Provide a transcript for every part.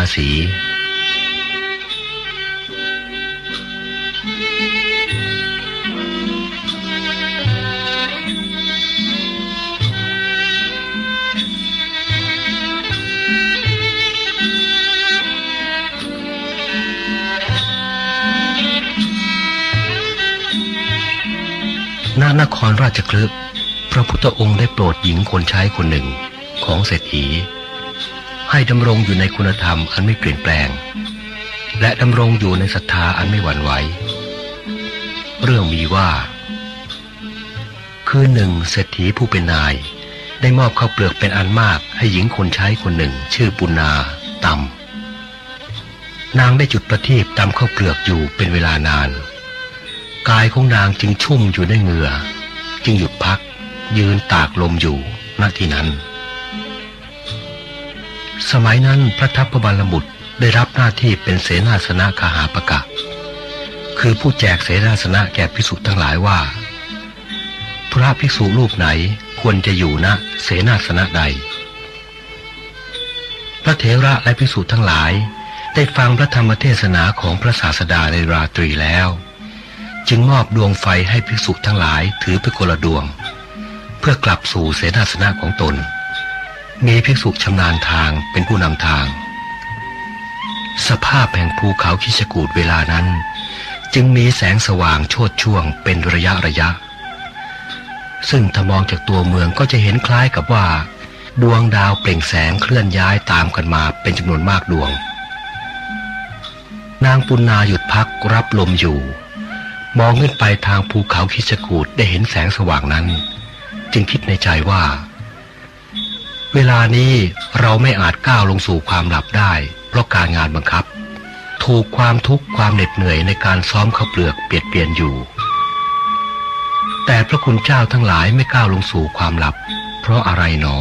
เรื่องปุณธาสีณนครราชคลึกพระพุทธองค์ได้โปรดหญิงคนใช้คนหนึ่งของเศรษฐี ให้ดำรงอยู่ในคุณธรรมอันไม่เปลี่ยนแปลง และดำรงอยู่ในศรัทธาอันไม่หวั่นไหว เรื่องมีว่า คือหนึ่งเศรษฐีผู้เป็นนาย ได้มอบข้าวเปลือกเป็นอันมากให้หญิงคนใช้คนหนึ่ง ชื่อปุณาตำนางได้จุดประทีปตำข้าวเปลือกอยู่เป็นเวลานาน กายของนางจึงชุ่มอยู่ด้วยเหงื่อ จึงหยุดพัก ยืนตากลมอยู่ณที่นั้น สมัยนั้นพระทัพพบาลบุตรได้รับหน้าที่เป็นเสนาสนะคาหาปะกะ คือผู้แจกเสนาสนะแก่ภิกษุทั้งหลายว่า พระภิกษุรูปไหนควรจะอยู่ณเสนาสนะใด พระเถระและภิกษุทั้งหลาย ได้ฟังพระธรรมเทศนาของพระศาสดาในราตรีแล้ว จึงมอบดวงไฟให้ภิกษุทั้งหลายถือไปคนละดวง เพื่อกลับสู่เสนาสนะของตน มีภิกษุชำนาญทางเป็นผู้นำทาง สภาพแห่งภูเขาคิชกูดเวลานั้น จึงมีแสงสว่างโชดช่วงเป็นระยะระยะ ซึ่งถ้ามองจากตัวเมืองก็จะเห็นคล้ายกับว่า ดวงดาวเปล่งแสงเคลื่อนย้ายตามกันมาเป็นจำนวนมากดวง นางปุณนาหยุดพักรับลมอยู่ มองขึ้นไปทางภูเขาคิชกูดได้เห็นแสงสว่างนั้น จึงคิดในใจว่า เวลานี้เราไม่อาจก้าวลงสู่ความหลับได้ เพราะการงานบังคับ ถูกความทุกข์ความเหน็ดเหนื่อยในการซ้อมข้าวเปลือกเปลี่ยดเปลี่ยนอยู่ แต่พระคุณเจ้าทั้งหลายไม่ก้าวลงสู่ความหลับ เพราะอะไรหนอ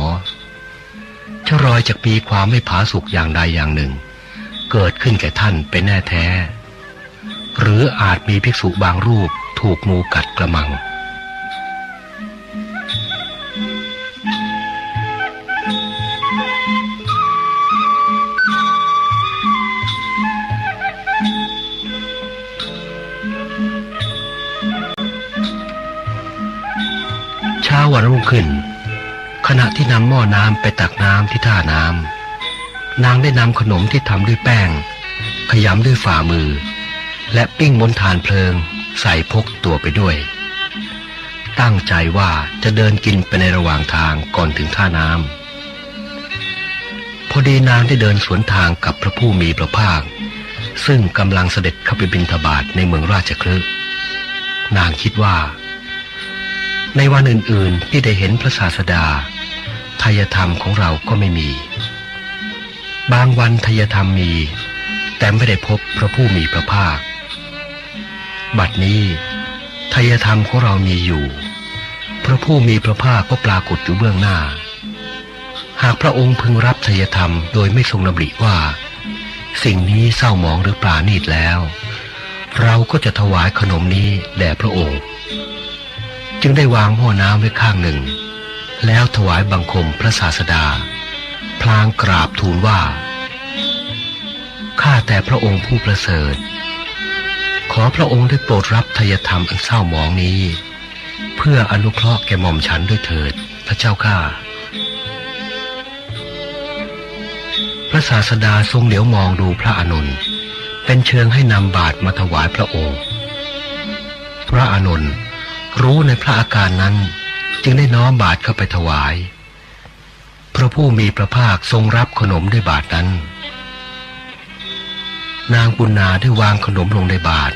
ชรอยจะมีความไม่ผาสุกอย่างใดอย่างหนึ่ง เกิดขึ้นแก่ท่านเป็นแน่แท้ หรืออาจมีภิกษุบางรูปถูกงูกัดกระมัง วันรุ่งขึ้น ขณะที่นำหม้อน้ำไปตักน้ำที่ท่าน้ำนางได้นำขนมที่ทำด้วยแป้ง ขยำด้วยฝ่ามือ และปิ้งบนฐานเพลิง ใส่พกตัวไปด้วย ตั้งใจว่าจะเดินกินไปในระหว่างทางก่อนถึงท่าน้ำพอดีนางได้เดินสวนทางกับพระผู้มีพระภาค ซึ่งกำลังเสด็จเข้าไปบิณฑบาตในเมืองราชคลึนางคิดว่า ในวันอื่นๆที่ได้เห็นพระศาสดาทายธรรมของเราก็ไม่มี บางวันทายธรรมมี แต่ไม่ได้พบพระผู้มีพระภาค บัดนี้ทายธรรมของเรามีอยู่ พระผู้มีพระภาคก็ปรากฏอยู่เบื้องหน้า หากพระองค์พึงรับทายธรรมโดยไม่ทรงดำริว่า สิ่งนี้เศร้าหมองหรือปราณีตแล้ว เราก็จะถวายขนมนี้แด่พระองค์ จึงได้วางหม้อน้ำไว้ข้างหนึ่ง แล้วถวายบังคมพระศาสดา พลางกราบทูลว่า ข้าแต่พระองค์ผู้ประเสริฐ ขอพระองค์ได้โปรดรับทายธรรมอันเศร้าหมองนี้ เพื่ออนุเคราะห์แก่หม่อมฉันด้วยเถิดพระเจ้าข้าพระศาสดาทรงเหลียวมองดูพระอานนท์เป็นเชิงให้นำบาตรมาถวายพระองค์ พระอานนท์ รู้ในพระอาการนั้น จึงได้น้อมบาตรเข้าไปถวาย พระผู้มีพระภาคทรงรับขนมด้วยบาตรนั้น นางปุณนาได้วางขนมลงในบาตร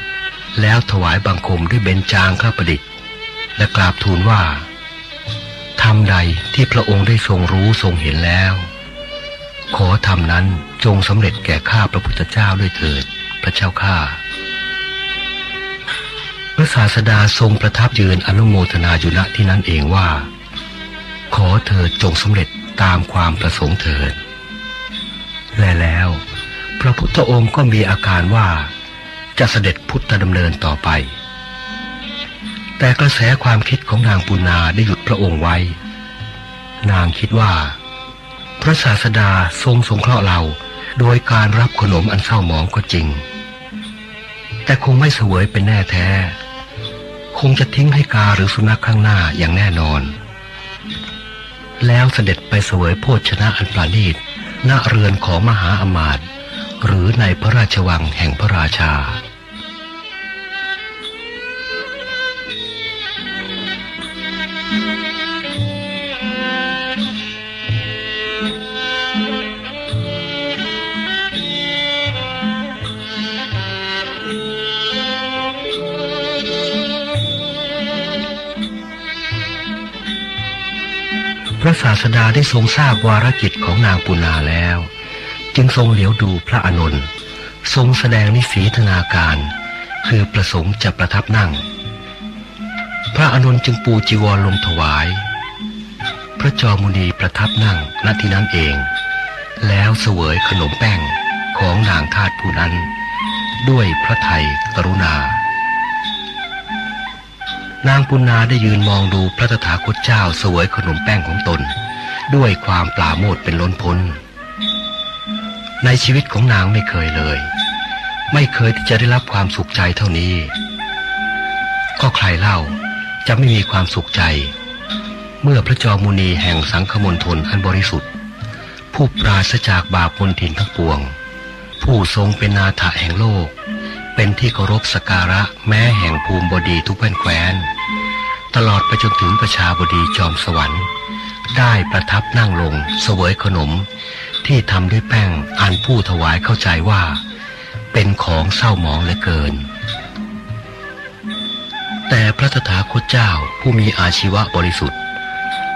แล้วถวายบังคมด้วยเบญจางข้าประดิษฐ์ และกราบทูลว่าทำใดที่พระองค์ได้ทรงรู้ทรงเห็นแล้ว ขอทำนั้นจงสำเร็จแก่ข้าพระพุทธเจ้าด้วยเถิด พระเจ้าข้า ระศาสดาทรงประทับยืนอนุโมทนาอยู่ณที่นั้นเองว่า ขอเธอจงสำเร็จตามความประสงค์เถิดและแล้ว พระพุทธองค์ก็มีอาการว่า จะเสด็จพุทธดำเนินต่อไป แต่กระแสความคิดของนางปุนาได้หยุดพระองค์ไว้ นางคิดว่า พระศาสดาทรงสงเคราะห์เราโดยการรับขนมอันเศร้าหมองก็จริง แต่คงไม่เสวยเป็นแน่แท้ คงจะทิ้งให้กาหรือสุนัขข้างหน้าอย่างแน่นอน แล้วเสด็จไปเสวยโภชนะอันปราณีตณเรือนของมหาอมาตย์หรือในพระราชวังแห่งพระราชา สดาได้ทรงทราบวาระกิจของนางปุนาแล้ว จึงทรงเหลียวดูพระอานนท์ทรงแสดงนิสีธนาการ คือประสงค์จะประทับนั่ง พระอานนท์จึงปูจีวรลงถวาย พระจอมุนีประทับนั่งณที่นั้นเอง แล้วเสวยขนมแป้งของนางทาสผู้นั้น ด้วยพระไทยกรุณา นางปุณนาได้ยืนมองดูพระตถาคตเจ้าเสวยขนมแป้งของตน ด้วยความปลาโมดเป็นล้นพ้น ในชีวิตของนางไม่เคยเลย ไม่เคยที่จะได้รับความสุขใจเท่านี้ ก็ใครเล่าจะไม่มีความสุขใจ เมื่อพระจอมุนีแห่งสังคมนทนอันบริสุทธิ์ ผู้ปราศจากบาปมนทินทั้งปวง ผู้ทรงเป็นนาถะแห่งโลก เป็นที่เคารพสการะแม้แห่งภูมิบดีทุกแว่นแคว้น ตลอดไปจนถึงประชาบดีจอมสวรรค์ ได้ประทับนั่งลงเสวยขนม ที่ทำด้วยแป้งอันผู้ถวายเข้าใจว่า เป็นของเศร้าหมองเหลือเกิน แต่พระตถาคตเจ้าผู้มีอาชีวะบริสุทธิ์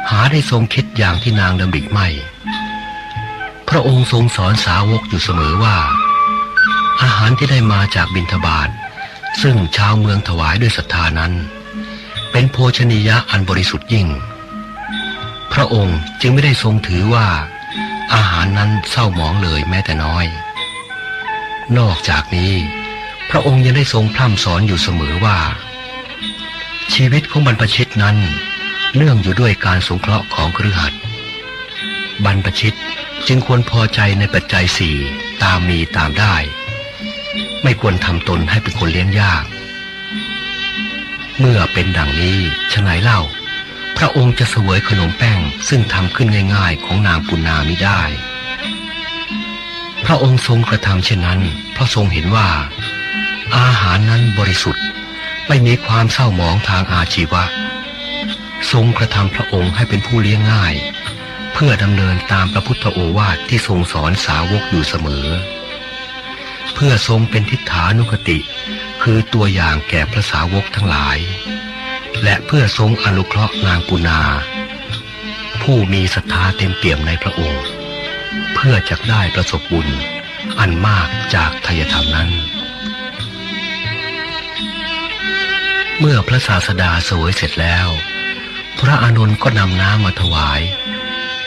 หาได้ทรงคิดอย่างที่นางดำริไม่ พระองค์ทรงสอนสาวกอยู่เสมอว่า อาหารที่ได้มาจากบิณฑบาตซึ่งชาวเมืองถวายด้วยศรัทธานั้น เป็นโภชนียะอันบริสุทธิ์ยิ่ง ระองค์จึงไม่ได้ทรงถือว่า อาหารนั้นเศร้าหมองเลยแม้แต่น้อย นอกจากนี้ พระองค์ยังได้ทรงพร่ำสอนอยู่เสมอว่า ชีวิตของบรรพชิตนั้นเนื่องอยู่ด้วยการสงเคราะห์ของครือขัดบรรพชิตจึงควรพอใจในปัจจัยสี่ตามมีตามได้ ไม่ควรทำตนให้เป็นคนเลี้ยงยาก เมื่อเป็นดังนี้ฉะไหนเล่า พระองค์จะเสวยขนมแป้งซึ่งทำขึ้นง่าย ๆ ของนางปุณนามิได้ พระองค์ทรงกระทำเช่นนั้น เพราะทรงเห็นว่า อาหารนั้นบริสุทธิ์ไม่มีความเศร้าหมองทางอาชีวะ ทรงกระทำพระองค์ให้เป็นผู้เลี้ยงง่าย เพื่อดำเนินตามพระพุทธโอวาทที่ทรงสอนสาวกอยู่เสมอ เพื่อทรงเป็นทิฏฐานุกติ คือตัวอย่างแก่พระสาวกทั้งหลาย และเพื่อทรงอนุเคราะห์นางปุนาผู้มีศรัทธาเต็มเปี่ยมในพระองค์ เพื่อจะได้ประสบบุญอันมากจากทายธรรมนั้น เมื่อพระศาสดาสวยเสร็จแล้ว พระอานนท์ก็นำน้ำมาถวาย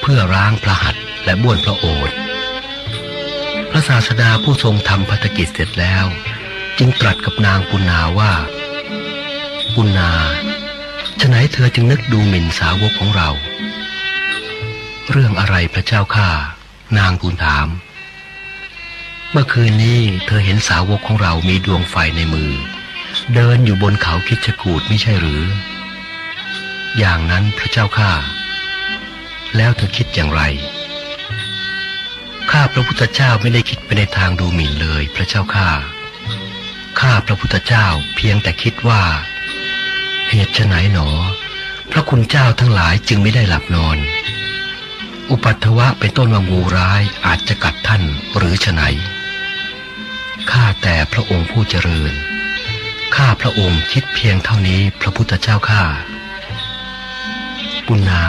เพื่อล้างพระหัตถ์และบ้วนพระโอษฐ์พระศาสดาผู้ทรงทำพัฒกิจเสร็จแล้ว จึงตรัสกับนางปุณนาว่าปุณนา ไหนเธอจึงนึกดูหมิ่นสาวกของเรา เรื่องอะไรพระเจ้าข้านางทูลถาม เมื่อคืนนี้เธอเห็นสาวกของเรามีดวงไฟในมือ เดินอยู่บนเขาคิดชกูดไม่ใช่หรือ อย่างนั้นพระเจ้าข้าแล้วเธอคิดอย่างไรข้าพระพุทธเจ้าไม่ได้คิดไปในทางดูหมิ่นเลย พระเจ้าข้าข้าพระพุทธเจ้าเพียงแต่คิดว่า เหตุไฉนหนอ พระคุณเจ้าทั้งหลายจึงไม่ได้หลับนอน อุปัตถวะเป็นต้นว่างูร้ายอาจจะกัดท่านหรือไฉนข้าแต่พระองค์ผู้เจริญ ข้าพระองค์คิดเพียงเท่านี้พระพุทธเจ้าข้าปุณนา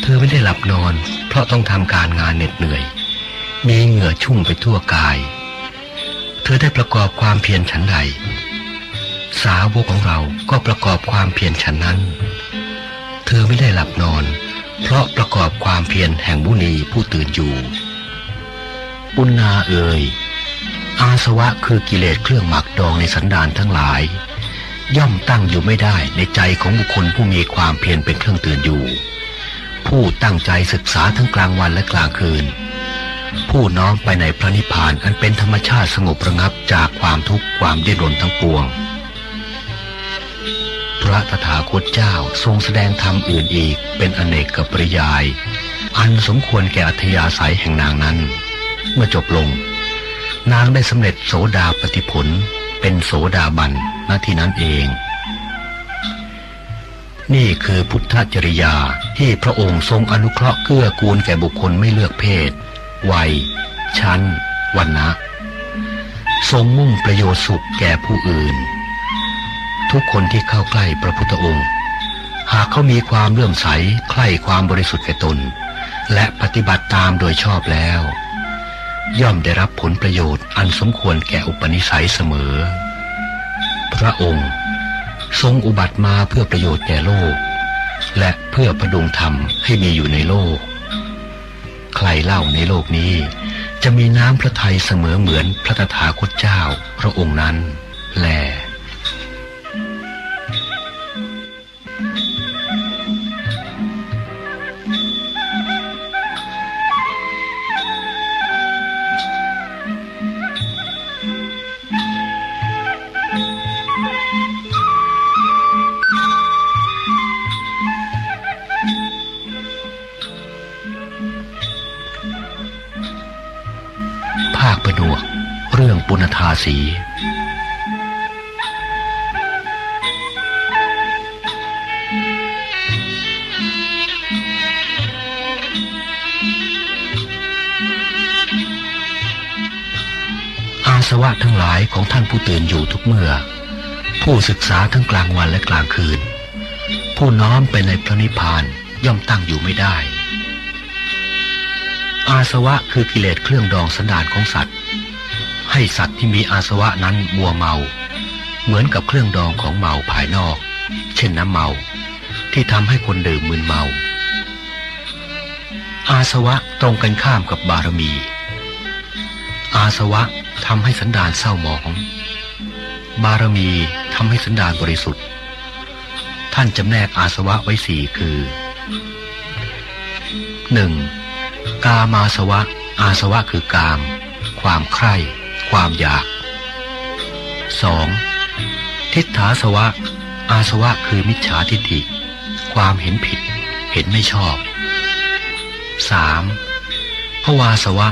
เธอไม่ได้หลับนอน เพราะต้องทำการงานเหน็ดเหนื่อย มีเหงื่อชุ่มไปทั่วกาย เธอได้ประกอบความเพียรฉันใด สาวกของเราก็ประกอบความเพียรฉันนั้น เธอไม่ได้หลับนอน เพราะประกอบความเพียรแห่งมุนีผู้ตื่นอยู่ ปุณนาเอ่ยอาสวะคือกิเลสเครื่องหมักดองในสันดานทั้งหลาย ย่อมตั้งอยู่ไม่ได้ในใจของบุคคลผู้มีความเพียรเป็นเครื่องตื่นอยู่ ผู้ตั้งใจศึกษาทั้งกลางวันและกลางคืน ผู้น้อมไปในพระนิพพานอันเป็นธรรมชาติสงบระงับจากความทุกข์ความดิ้นรนทั้งปวง พระตถาคตเจ้าทรงแสดงธรรมอื่นอีกเป็นอเนกกับปริยาย อันสมควรแก่อัธยาศัยแห่งนางนั้น เมื่อจบลง นางได้สำเร็จโสดาปฏิผล เป็นโสดาบันณที่นั้นเอง นี่คือพุทธจริยาที่พระองค์ทรงอนุเคราะห์เกื้อกูลแก่บุคคลไม่เลือกเพศ วัย ชั้นวันนะทรงมุ่งประโยชน์สุขแก่ผู้อื่น ทุกคนที่เข้าใกล้พระพุทธองค์ หากเขามีความเลื่อมใสใคร่ความบริสุทธิ์แก่ตน และปฏิบัติตามโดยชอบแล้ว ย่อมได้รับผลประโยชน์อันสมควรแก่อุปนิสัยเสมอ พระองค์ทรงอุบัติมาเพื่อประโยชน์แก่โลก และเพื่อประดุงธรรมให้มีอยู่ในโลก ใครเล่าในโลกนี้ จะมีน้ำพระทัยเสมอเหมือนพระตถาคตเจ้า พระองค์นั้นและ ดวก เรื่องปุณธาสี อาสวะทั้งหลายของท่านผู้ตื่นอยู่ทุกเมื่อ ผู้ศึกษาทั้งกลางวันและกลางคืน ผู้น้อมไปในพระนิพพานย่อมตั้งอยู่ไม่ได้อาสวะคือกิเลสเครื่องดองสันดานของสัตว์ ให้สัตว์ที่มีอาสวะนั้นมัวเมา เหมือนกับเครื่องดองของเมาภายนอก เช่นน้ำเมา ที่ทำให้คนดื่มมึนเมา อาสวะตรงกันข้ามกับบารมี อาสวะทำให้สันดานเศร้าหมอง บารมีทำให้สันดานบริสุทธิ์ ท่านจำแนกอาสวะไว้สี่คือหนึ่งกามาสวะ อาสวะคือกาม ความใคร่ ความอยาก 2. ทิฏฐาสวะ อาสวะคือมิจฉาทิฏฐิ ความเห็นผิด เห็นไม่ชอบ 3. ภวาสวะ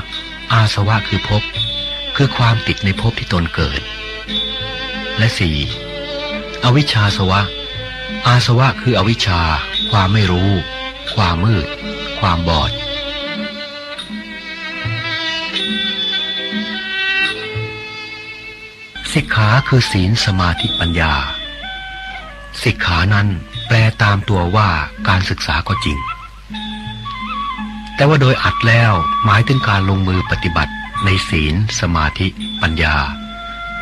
อาสวะคือภพ คือความติดในภพที่ตนเกิด และ 4. อวิชชาสวะ อาสวะคืออวิชชา ความไม่รู้ ความมืด ความบอด สิกขาคือศีลสมาธิปัญญา สิกขานั้นแปลตามตัวว่าการศึกษาก็จริง แต่ว่าโดยอัดแล้วหมายถึงการลงมือปฏิบัติในศีล สมาธิ ปัญญา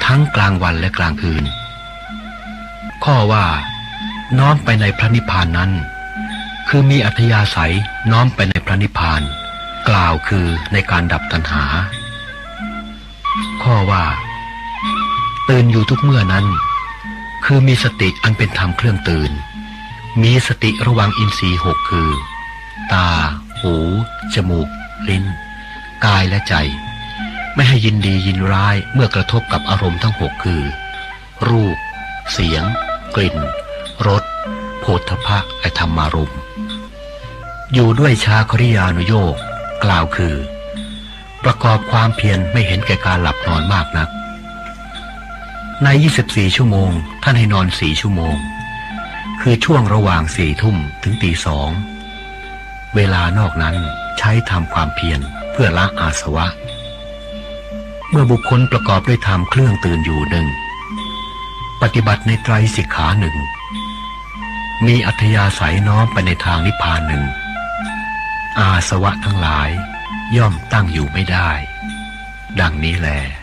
ทั้งกลางวันและกลางคืน ข้อว่า น้อมไปในพระนิพพานนั้น คือมีอัธยาศัยน้อมไปในพระนิพพาน กล่าวคือในการดับตัณหา ข้อว่า ตื่นอยู่ทุกเมื่อนั้น คือมีสติอันเป็นธรรมเครื่องตื่น มีสติระวังอินทรีย์หกคือ ตา หู จมูก ลิ้น กายและใจ ไม่ให้ยินดียินร้ายเมื่อกระทบกับอารมณ์ทั้งหกคือ รูป เสียง กลิ่น รสโผฏฐะและธรรมารมณ์อยู่ด้วยชาคริยานุโยกกล่าวคือ ประกอบความเพียรไม่เห็นแก่การหลับนอนมากนัก ใน 24 ชั่วโมง ท่านให้นอน4ชั่วโมง คือช่วงระหว่างสี่ทุ่มถึงตีสอง เวลานอกนั้นใช้ทำความเพียรเพื่อละอาสวะ เมื่อบุคคลประกอบด้วยธรรมเครื่องตื่นอยู่หนึ่ง ปฏิบัติในไตรสิกขาหนึ่ง มีอัธยาศัยน้อมไปในทางนิพพานหนึ่ง อาสวะทั้งหลายย่อมตั้งอยู่ไม่ได้ ดังนี้แหละ